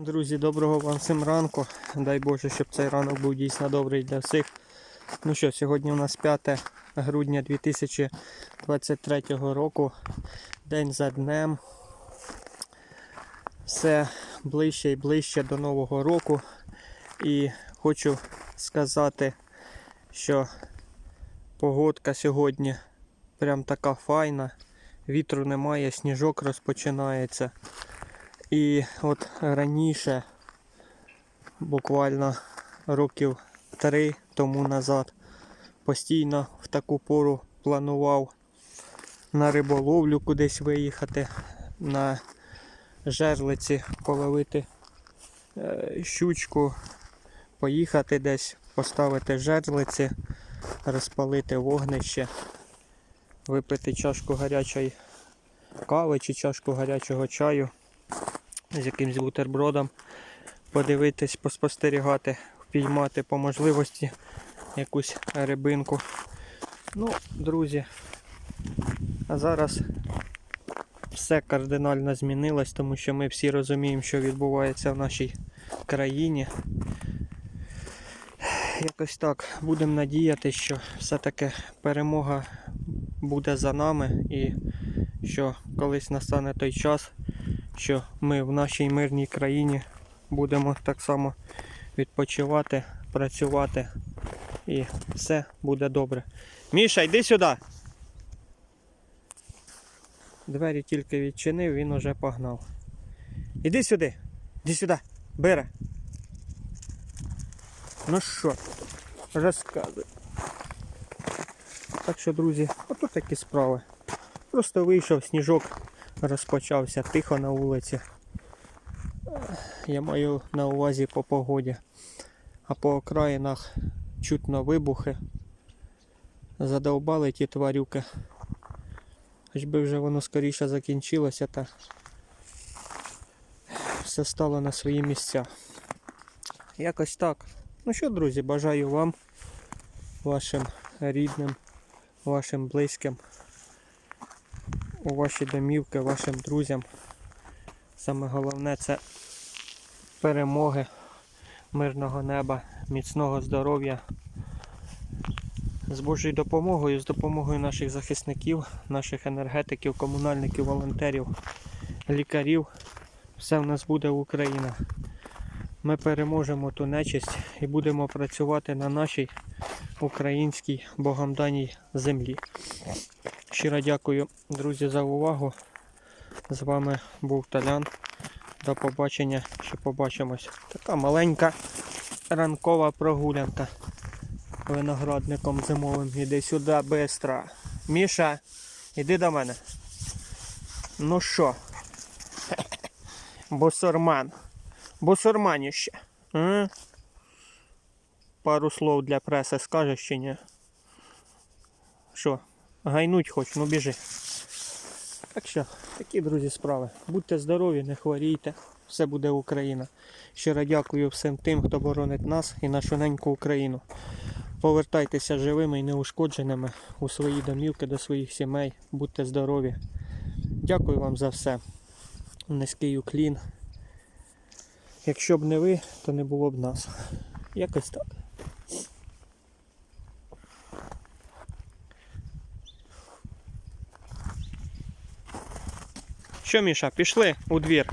Друзі, доброго вам всім ранку. Дай Боже, щоб цей ранок був дійсно добрий для всіх. Ну що, сьогодні у нас 5 грудня 2023 року. День за днем. Все ближче і ближче до Нового року. І хочу сказати, що погодка сьогодні прям така файна. Вітру немає, сніжок розпочинається. І от раніше, буквально років три тому назад, постійно в таку пору планував на риболовлю кудись виїхати, на жерлиці половити е, щучку, поїхати десь, поставити жерлиці, розпалити вогнище, випити чашку гарячої кави чи чашку гарячого чаю з якимсь бутербродом, подивитись, поспостерігати, впіймати по можливості якусь рибинку. Ну, друзі, а зараз все кардинально змінилось, тому що ми всі розуміємо, що відбувається в нашій країні. Якось так будемо надіяти, що все-таки перемога буде за нами і що колись настане той час, що ми в нашій мирній країні будемо так само відпочивати, працювати і все буде добре. Міша, йди сюди. Двері тільки відчинив, він уже погнав. Іди сюди, іди сюди, бере. Ну що, розказуй. Так що, друзі, отут такі справи. Просто вийшов сніжок розпочався тихо на вулиці. Я маю на увазі по погоді. А по окраїнах чутно вибухи. Задовбали ті тварюки. Хоч би вже воно скоріше закінчилося та все стало на свої місця. Якось так. Ну що, друзі, бажаю вам, вашим рідним, вашим близьким у ваші домівки, вашим друзям. Саме головне це перемоги, мирного неба, міцного здоров'я. З Божою допомогою, з допомогою наших захисників, наших енергетиків, комунальників, волонтерів, лікарів. Все в нас буде Україна. Ми переможемо ту нечисть і будемо працювати на нашій українській богом даній землі. Щиро дякую, друзі, за увагу. З вами був Талян. До побачення, ще побачимось. Така маленька ранкова прогулянка виноградником зимовим. Іди сюди бистро. Міша, іди до мене. Ну що? Бусурман. Бусурманіще. А? Пару слов для преси скажеш чи ні? Що? Гайнуть хоч, ну біжи. Так що, такі, друзі, справи. Будьте здорові, не хворійте. Все буде Україна. Щиро дякую всім тим, хто боронить нас і нашу неньку Україну. Повертайтеся живими і неушкодженими у свої домівки до своїх сімей. Будьте здорові. Дякую вам за все. Низький уклін. Якщо б не ви, то не було б нас. Якось так. Що, Міша, пішли у двір?